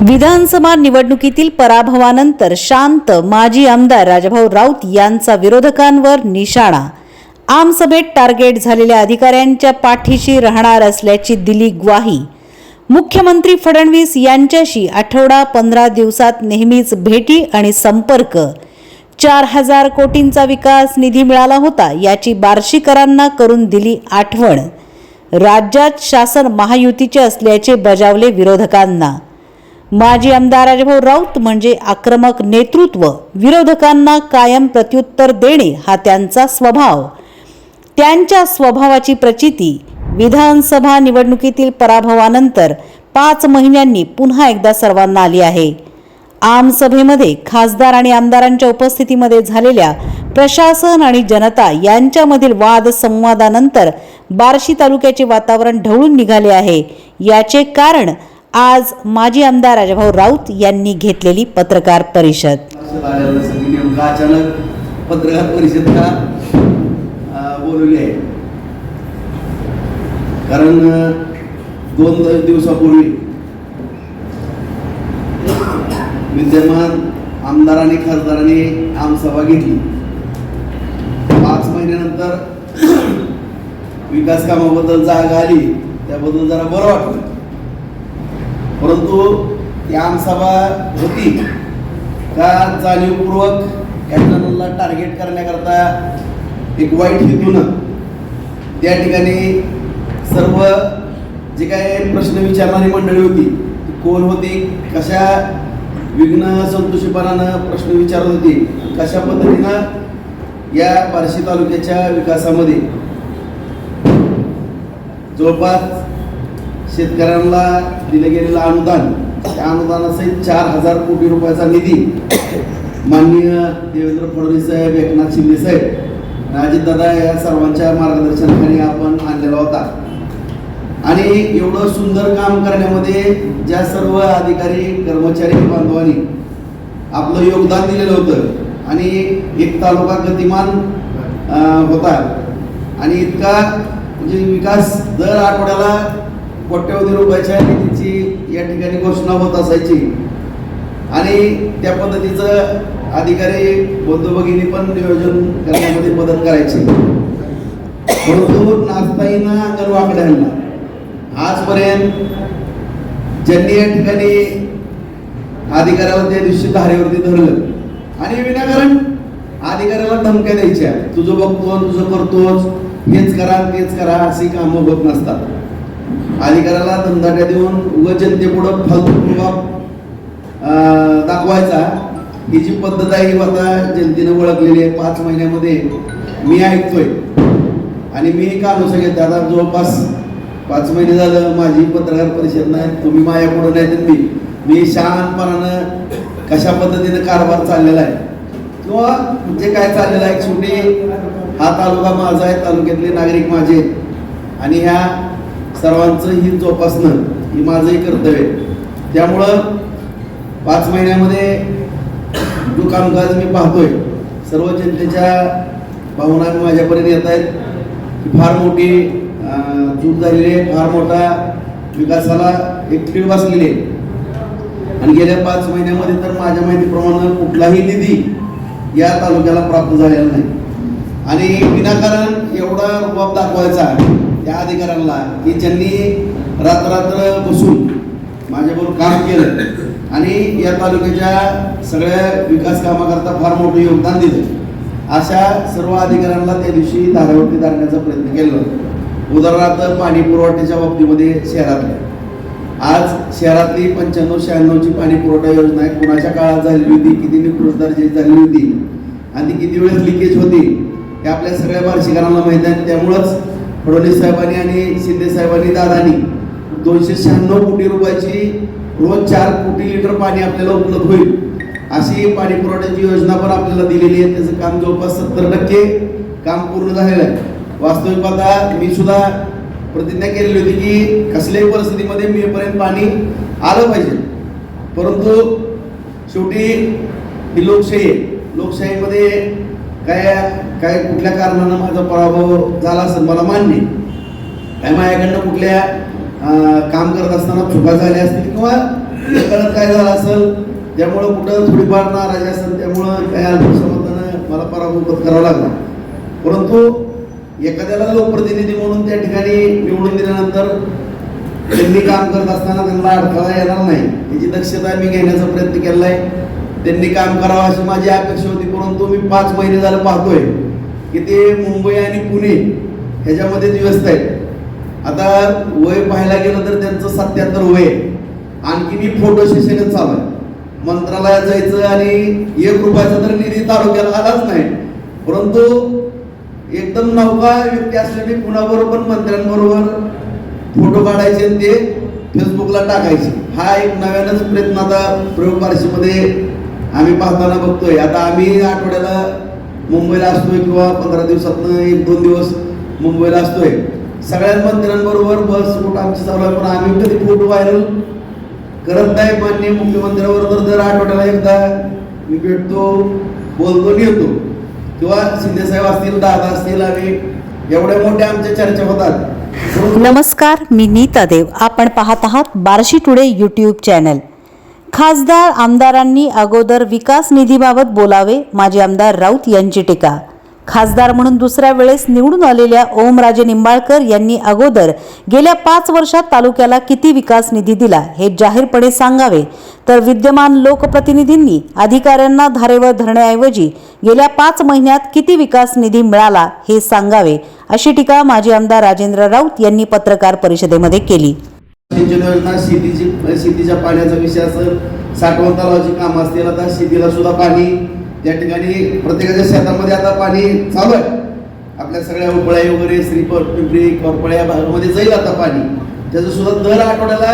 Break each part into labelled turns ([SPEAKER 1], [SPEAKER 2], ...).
[SPEAKER 1] विधानसभा निवडणुकीतील पराभवानंतर शांत माजी आमदार राजभाऊ राऊत यांचा विरोधकांवर निशाणा. आमसभेत टार्गेट झालेल्या अधिकाऱ्यांच्या पाठीशी राहणार असल्याची दिली ग्वाही. मुख्यमंत्री फडणवीस यांच्याशी आठवडा पंधरा दिवसात नेहमीच भेटी आणि संपर्क. चार हजार कोटींचा विकास निधी मिळाला होता याची बार्शीकरांना करून दिली आठवण. राज्यात शासन महायुतीचे असल्याचे बजावले विरोधकांना. माजी आमदार राजभाऊ राऊत म्हणजे आक्रमक नेतृत्व विरोधकांना कायम प्रत्युत्तर देणे हा त्यांचा स्वभाव. त्यांच्या स्वभावाची प्रचिती विधानसभा निवडणुकीतील पराभवानंतर पाच महिन्यांनी पुन्हा एकदा सर्वांना आली आहे. आमसभेमध्ये खासदार आणि आमदारांच्या उपस्थितीमध्ये झालेल्या प्रशासन आणि जनता यांच्यामधील वाद संवादानंतर बार्शी तालुक्याचे वातावरण ढवळून निघाले आहे. याचे कारण आज माजी आमदार राजाभाऊ राऊत यांनी घेतलेली पत्रकार परिषद.
[SPEAKER 2] अचानक पत्रकार परिषद का? बोलवली आहे. कारण दोन दिवसापूर्वी विद्यमान आमदाराने खासदाराने खासदारांनी आमसभा घेतली. पाच महिन्यानंतर विकास कामाबद्दल जागा आली. त्याबद्दल जरा बरं वाटलं. परंतु ती आमसभा होती. का जाणीवपूर्वक यांना टार्गेट करण्याकरता एक वाईट हेतून त्या ठिकाणी सर्व जे काही प्रश्न विचारणारी मंडळी होती ती कोण होती कशा विघ्न संतोषीपणानं प्रश्न विचारत होती कशा पद्धतीनं या बार्शी तालुक्याच्या विकासामध्ये जवळपास शेतकऱ्यांना दिलं गेलेलं अनुदान त्या अनुदानासहित चार हजार कोटी रुपयाचा निधी माननीय देवेंद्र फडणवीस साहेब एकनाथ शिंदे साहेब अजितदादा या सर्वांच्या मार्गदर्शनाखाली आपण आणलेला होता. आणि एवढं सुंदर काम करण्यामध्ये ज्या सर्व अधिकारी कर्मचारी बांधवांनी आपलं योगदान दिलेलं होतं आणि एक तालुका गतिमान होता. आणि इतका म्हणजे विकास दर आठवड्याला कोट्यवधी रुपयाच्या या ठिकाणी घोषणा होत असायची. आणि त्या पद्धतीचं अधिकारी बंधू भगिनी पण नियोजन करण्यामध्ये मदत करायची. परंतु नाचताही ना वाकड्यांना. आजपर्यंत ज्यांनी या ठिकाणी अधिकाऱ्याला त्या दिवशी धारेवरती धरलं. आणि विनाकारण अधिकाऱ्याला धमक्या द्यायच्या. तुझं बघतो तुझं करतोच हेच करा तेच करा अशी कामं होत नसतात. अधिकाऱ्याला धंदाट्या देऊन उग जनतेपुढं फालतू प्रभाव दाखवायचा ही जी पद्धत आहे ही आता जनतेनं ओळखलेली आहे. पाच महिन्यामध्ये मी ऐकतोय. आणि मी का नुसतं आता जवळपास पाच महिने झालं माझी पत्रकार परिषद नाही. तुम्ही माझ्या पुढं नाही तर मी. मी शहाणपणानं कशा पद्धतीनं कारभार चाललेला आहे. किंवा जे काय चाललेलं आहे शेवटी हा तालुका माझा आहे. तालुक्यातले नागरिक माझे. आहेत. आणि ह्या सर्वांचं ही जोपासणं ही माझंही कर्तव्य आहे. त्यामुळं पाच महिन्यामध्ये जो कामकाज मी पाहतोय. सर्व जनतेच्या भावना माझ्यापर्यंत येत आहेत. की फार मोठी चूक झालेली आहे. फार मोठा विकासाला एक खीळ बसलेली आहे. आणि गेल्या पाच महिन्यामध्ये तर माझ्या माहितीप्रमाणे कुठलाही निधी या तालुक्याला प्राप्त झालेला नाही. आणि विनाकारण एवढा रुबाब दाखवायचा त्या अधिकाऱ्यांना की ज्यांनी रात्ररात्र बसून माझ्याबरोबर काम केलं आणि या तालुक्याच्या सगळ्या विकास कामाकरता फार मोठं योगदान दिलं अशा सर्व अधिकाऱ्यांना त्या दिवशी धारावरती धरण्याचा प्रयत्न केला उदाहरणार्थ पाणी पुरवठ्याच्या बाबतीमध्ये शहरातल्या. आज शहरातली पंच्याण्णव शहाण्णवची पाणी पुरवठा योजना आहे. कुणाच्या काळात झालेली होती किती निकृष्ट दर्जाची झालेली होती आणि ती किती वेळेस लिकेज होती हे आपल्या सगळ्या वार्षिकांना माहीत आहे. त्यामुळंच फडणवीस साहेबांनी आणि शिंदे साहेबांनी दादानी दोनशे शहाण्णव कोटी रुपयाची रोज चार कोटी लिटर पाणी आपल्याला उपलब्ध होईल. अशी पाणी पुरवठ्याची योजना पण आपल्याला दिलेली आहे. त्याचं काम जवळपास सत्तर टक्के काम पूर्ण झालेलं आहे. वास्तविक पाहता मी सुद्धा प्रतिज्ञा केलेली होती की कसल्याही परिस्थितीमध्ये मेपर्यंत पाणी आलं पाहिजे. परंतु शेवटी ही लोकशाही आहे. लोकशाहीमध्ये काय काय कुठल्या कारणानं माझा पराभव झाला असेल मला मान्य काय माझ्याकडनं कुठल्या काम करत असताना चुका झाल्या असतील किंवा कळत काय झालं असेल त्यामुळं कुठं थोडीफार नाराजी असेल त्यामुळं काय अल्पसमर्थानं मला पराभव करावा लागला. परंतु एखाद्याला लोकप्रतिनिधी म्हणून त्या ठिकाणी निवडून दिल्यानंतर त्यांनी काम करत असताना त्यांना अडथळा येणार नाही. याची दक्षता मी घेण्याचा प्रयत्न केलेला आहे त्यांनी काम करावं अशी माझी अपेक्षा होती परंतु मी पाच महिने झालं पाहतोय. की ते मुंबई आणि पुणे ह्याच्यामध्येच व्यस्त आहेत. आता वय पाहायला गेलं तर त्यांचं सत्याहत्तर वय आणखी मी फोटो सेशनच चालू आहे. मंत्रालयात जायचं आणि एक रुपयाचा तर निधी तालुक्याला आलाच नाही. परंतु एकदम नौका व्यक्ती असल्याने कुणाबरोबर पण मंत्र्यांबरोबर फोटो काढायचे आणि ते फेसबुकला टाकायचे. हा एक नव्यानच प्रयत्न आता प्रयोग बार्शीमध्ये आम्ही पाहताना बघतोय. आता आम्ही आठवड्याला मुंबईला असतोय किंवा पंधरा दिवसातनं एक दोन दिवस मुंबईला असतोय. सगळ्या मंत्र्यांबरोबर बस फोटो आमची चालू आहे. पण आम्ही कधी फोटो व्हायरल करत नाही. माननीय मुख्यमंत्र्याबरोबर दर आठवड्याला एकदा मी भेटतो बोलतो येतो. किंवा शिंदेसाहेब असतील दादा असतील आणि एवढ्या मोठ्या आमच्या चर्चा होतात.
[SPEAKER 1] नमस्कार मी नीता देव. आपण पाहत आहात बार्शी टुडे यूट्यूब चॅनल खासदार आमदारांनी अगोदर विकास निधीबाबत बोलावे माजी आमदार राऊत यांची टीका. खासदार म्हणून दुसऱ्या वेळेस निवडून आलेल्या ओमराजे निंबाळकर यांनी अगोदर गेल्या पाच वर्षात तालुक्याला किती विकास निधी दिला हे जाहीरपणे सांगावे. तर विद्यमान लोकप्रतिनिधींनी अधिकाऱ्यांना धारेवर धरण्याऐवजी गेल्या पाच महिन्यात किती विकास निधी मिळाला हे सांगावे अशी टीका माजी आमदार राजेंद्र राऊत यांनी पत्रकार परिषदेमध्ये केली.
[SPEAKER 2] सिंचन योजना शेतीची शेतीच्या पाण्याचा विषय असेल साठवण तलावाची कामं असतील आता शेतीला सुद्धा पाणी त्या ठिकाणी प्रत्येकाच्या शेतामध्ये आता पाणी चालू आहे. आपल्या सगळ्या उपळ्या वगैरे श्रीपर पिंपरी कोरपळ्या भागामध्ये जाईल आता पाणी. त्याचं सुद्धा दर आठवड्याला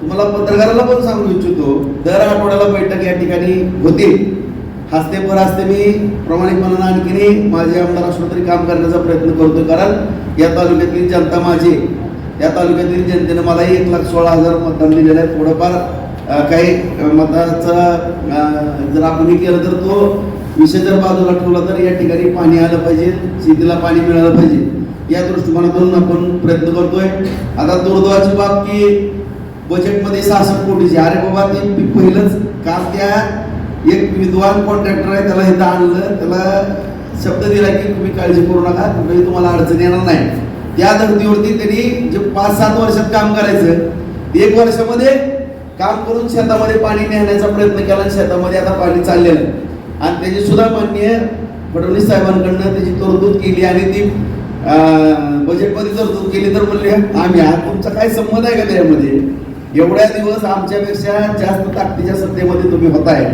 [SPEAKER 2] तुम्हाला पत्रकाराला पण सांगू इच्छितो दर आठवड्याला बैठक या ठिकाणी होते. हस्ते पर हस्ते मी प्रामाणिकपणानं आणखीनही माझे आमदार असलो तरी काम करण्याचा प्रयत्न करतो कारण या तालुक्यातली जनता माझी या तालुक्यातील जनतेनं मलाही एक लाख सोळा हजार मतदान दिलेलं आहे. थोडंफार काही अं, मताचा जर आपण केलं तर तो विषय जर बाजूला ठेवला तर या ठिकाणी पाणी आलं पाहिजे शेतीला पाणी मिळालं पाहिजे. या दृष्टिकोनातून आपण प्रयत्न करतोय. आता दुर्दैवाची बाब की बजेटमध्ये सहाशे कोटीची. अरे बाबा ते पहिलंच काम त्या एक विद्वान कॉन्ट्रॅक्टर आहे त्याला इथं आणलं. त्याला शब्द दिला की तुम्ही काळजी करू नका कुठेही तुम्हाला अडचण येणार नाही. त्या धर्तीवरती त्यांनी जे पाच सात वर्षात काम करायचं एक वर्षामध्ये काम करून शेतामध्ये पाणी नेण्याचा प्रयत्न केला आणि शेतामध्ये आता पाणी चाललेलं आहे. आणि त्याची सुद्धा मान्य फडणवीस साहेबांकडनं त्याची तरतूद केली आणि ती बजेटमध्ये तरतूद केली तर म्हणले आम्ही हा तुमचा काय संबंध आहे का त्यामध्ये एवढ्या दिवस आमच्यापेक्षा जास्त ताकदीच्या सत्तेमध्ये तुम्ही होताय.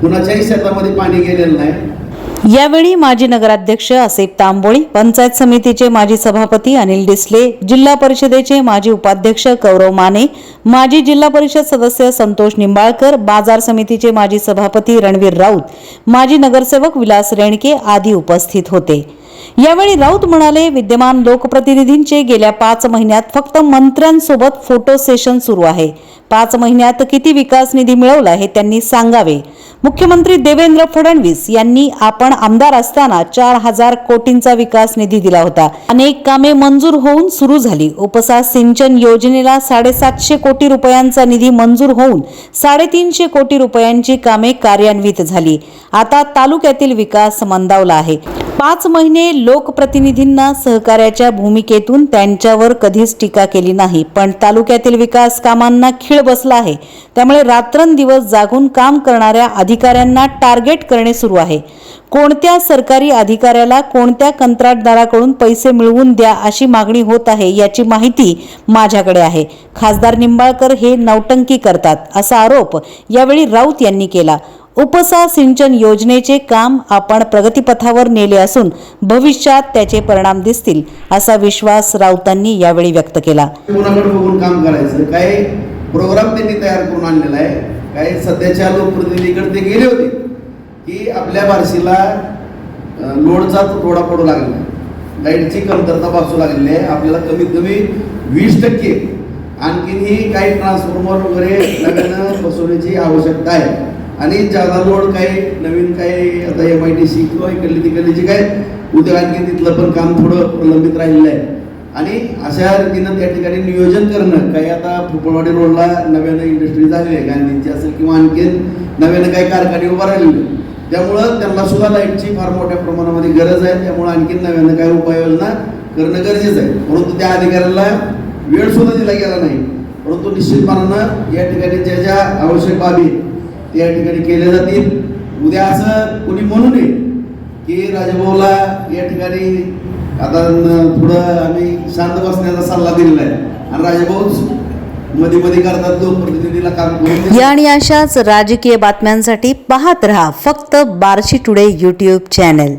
[SPEAKER 2] कुणाच्याही शेतामध्ये पाणी गेलेलं नाही.
[SPEAKER 1] यावेळी माजी नगराध्यक्ष असेप तांबोळी पंचायत समितीचे माजी सभापती अनिल डिसले जिल्हा परिषदेचे माजी उपाध्यक्ष कौरव माने माजी जिल्हा परिषद सदस्य संतोष निंबाळकर बाजार समितीचे माजी सभापती रणवीर राऊत माजी नगरसेवक विलास रेणके आदी उपस्थित होते. यावेळी राऊत म्हणाले विद्यमान लोकप्रतिनिधींचे गेल्या पाच महिन्यात फक्त मंत्र्यांसोबत फोटो सेशन सुरू आहे. पाच महिन्यात किती विकास निधी मिळवला हे त्यांनी सांगावे. मुख्यमंत्री देवेंद्र फडणवीस यांनी आपण आमदार असताना चार हजार कोटींचा विकास निधी दिला होता. अनेक कामे मंजूर होऊन सुरू झाली. उपसा सिंचन योजनेला साडेसातशे कोटी रुपयांचा निधी मंजूर होऊन साडेतीनशे कोटी रुपयांची कामे कार्यान्वित झाली. आता तालुक्यातील विकास मंदावला आहे. पाच महिने लोकप्रतिनिधींना सहकार्याच्या भूमिकेतून त्यांच्यावर कधीच टीका केली नाही. पण तालुक्यातील विकास कामांना खीळ बसला आहे. त्यामुळे रात्रंदिवस जागून काम करणाऱ्या अधिकाऱ्यांना टार्गेट करणे सुरू आहे. कोणत्या सरकारी अधिकाऱ्याला कोणत्या कंत्राटदाराकडून पैसे मिळवून द्या अशी मागणी होत आहे याची माहिती माझ्याकडे आहे. खासदार निंबाळकर हे नौटंकी करतात असा आरोप यावेळी राऊत यांनी केला. उपसा सिंचन योजनेचे काम आपण प्रगतीपथावर नेले असून भविष्यात त्याचे परिणाम दिसतील असा विश्वास राऊतांनी यावेळी व्यक्त केला.
[SPEAKER 2] काम करायचं? काय प्रोग्राम त्यांनी तयार करून आणलेला आहे? काय सध्याच्या लोकप्रतिनिधीकडे ते गेले होते? की आपल्या बारशीला लोडचा थोडा पडू लागलेला आहे. लाईटची कमतरता भासू लागलेली आहे. आपल्याला कमीत कमी वीस टक्के आणखीनही काही ट्रान्सफॉर्मर वगैरे नवीन बसवण्याची आवश्यकता आहे. आणि जादा लोड काही नवीन काही आता एम आय टी सी किंवा इकडली तिकडली जे काय उद्या आणखी तिथलं पण काम थोडं प्रलंबित राहिलेलं आहे. आणि अशा रीतीनं त्या ठिकाणी नियोजन करणं काही आता फुपळवाडी रोडला नव्यानं इंडस्ट्री झालेली आहे गांधींची असेल किंवा आणखीन नव्यानं काही कारखाने उभा राहिलेले त्यामुळं त्यांना सुद्धा लाईटची फार मोठ्या प्रमाणामध्ये गरज आहे त्यामुळं आणखीन नव्यानं काही उपाययोजना करणं गरजेचं आहे. परंतु त्या अधिकाऱ्याला वेळ सुद्धा दिला गेला नाही. परंतु निश्चितपणानं या ठिकाणी ज्या ज्या आवश्यक बाबी आहेत, त्या ठिकाणी केले जातील. उद्या असं कोणी म्हणू नये की राजभाऊला या ठिकाणी आता थोडं आम्ही शांत बसण्याचा सल्ला दिलेला आहे. आणि राजभाऊच मध्ये मध्ये करतात काम
[SPEAKER 1] या आणि अशाच राजकीय बातम्यांसाठी पाहत रहा फक्त बार्शी टुडे यूट्यूब चॅनल